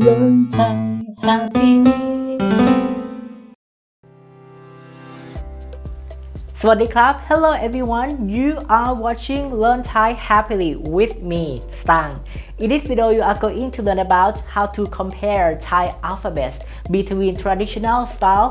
Learn Thai happily สวัสดีครับ Hello everyone you are watching Learn Thai Happily with me Stang In this video you are going to learn about how to compare Thai alphabets between traditional style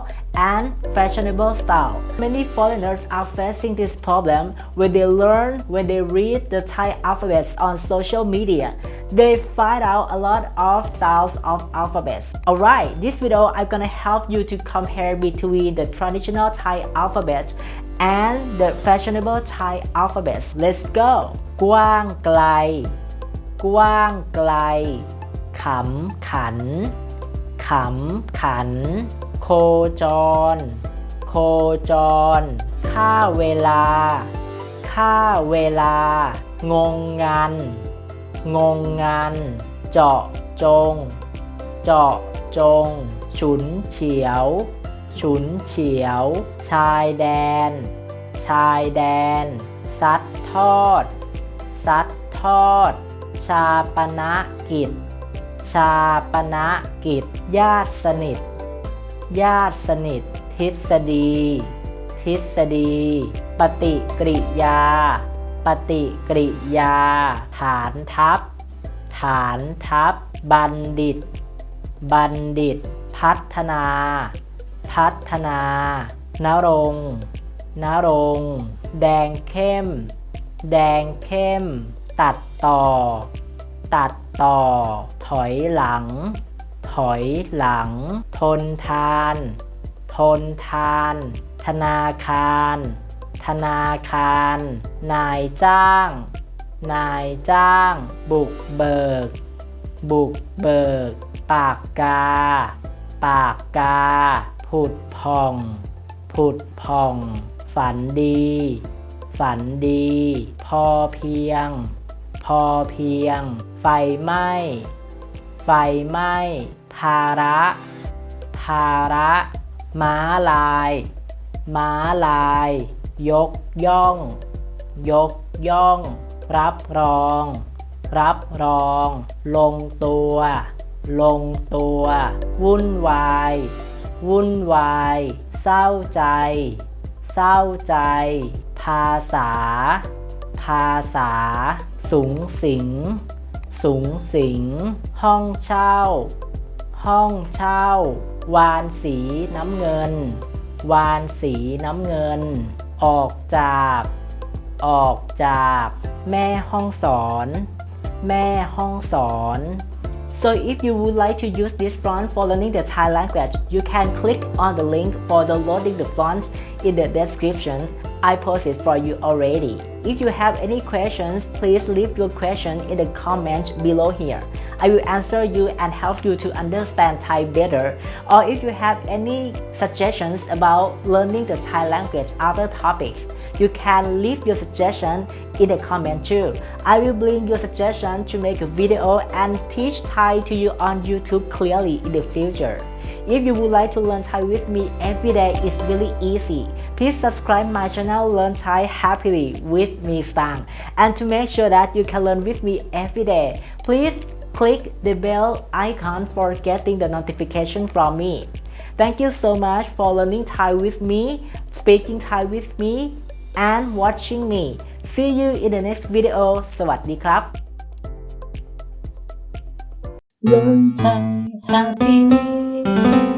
and fashionable style Many foreigners are facing this problem when they learn when they read the Thai alphabets on social media they find out a lot of styles of alphabets. Alright, this video I'm gonna help you to compare between the traditional Thai alphabet and the fashionable Thai alphabets. Let's go กว้างไกล กว้างไกล ขำขัน ขำขัน โคจร โคจร ค่าเวลา ค่าเวลา งงงัน งงงันเจาะจง เจาะจง ฉุนเฉียว ฉุนเฉียว ชายแดน ชายแดน ซัดทอด ซัดทอด ชาปณะกิจ ชาปณะกิจ ญาติสนิท ญาติสนิท ทฤษฎี ทฤษฎี ปฏิกิริยา ปฏิกิริยา ฐานทัพ ฐานทัพ บัณฑิต บัณฑิต พัฒนา พัฒนา นรงนรง แดงเข้ม แดงเข้ม ตัดต่อ ตัดต่อ ถอยหลัง ถอยหลัง ทนทาน ทนทาน ธนาคาร นาคาร นายจ้าง นายจ้าง บุกเบิก บุกเบิก ปากกา ปากกา ผุดพอง ผุดพอง ฝันดี ฝันดี พอเพียง พอเพียง ไฟไหม้ ไฟไหม้ ภาระ ภาระ ม้าลาย ม้าลาย ยกย่อง ยกย่อง รับรอง รับรอง ลงตัว ลงตัว วุ่นวาย วุ่นวาย เศร้าใจ เศร้าใจ ภาษา ภาษา สูงสิง สูงสิง ห้องเช่า ห้องเช่า วานสีน้ำเงิน วานสีน้ำเงิน ออกจาก ออกจาก แม่ห้องสอน แม่ห้องสอน So if you would like to use this font for learning the Thai language, you can click on the link for downloading the font in the description. I posted for you already. If you have any questions, please leave your question in the comment below here. I will answer you and help you to understand Thai better. Or if you have any suggestions about learning the Thai language other topics, you can leave your suggestion in the comment too. I will bring your suggestion to make a video and teach Thai to you on YouTube clearly in the future. If you would like to learn Thai with me every day, it's really easy. Please subscribe my channel Learn Thai Happily with me Stang. And to make sure that you can learn with me every day, please click the bell icon for getting the notification from me. Thank you so much for learning Thai with me, speaking Thai with me, and watching me. See you in the next video สวัสดีครับ Learn Thai happily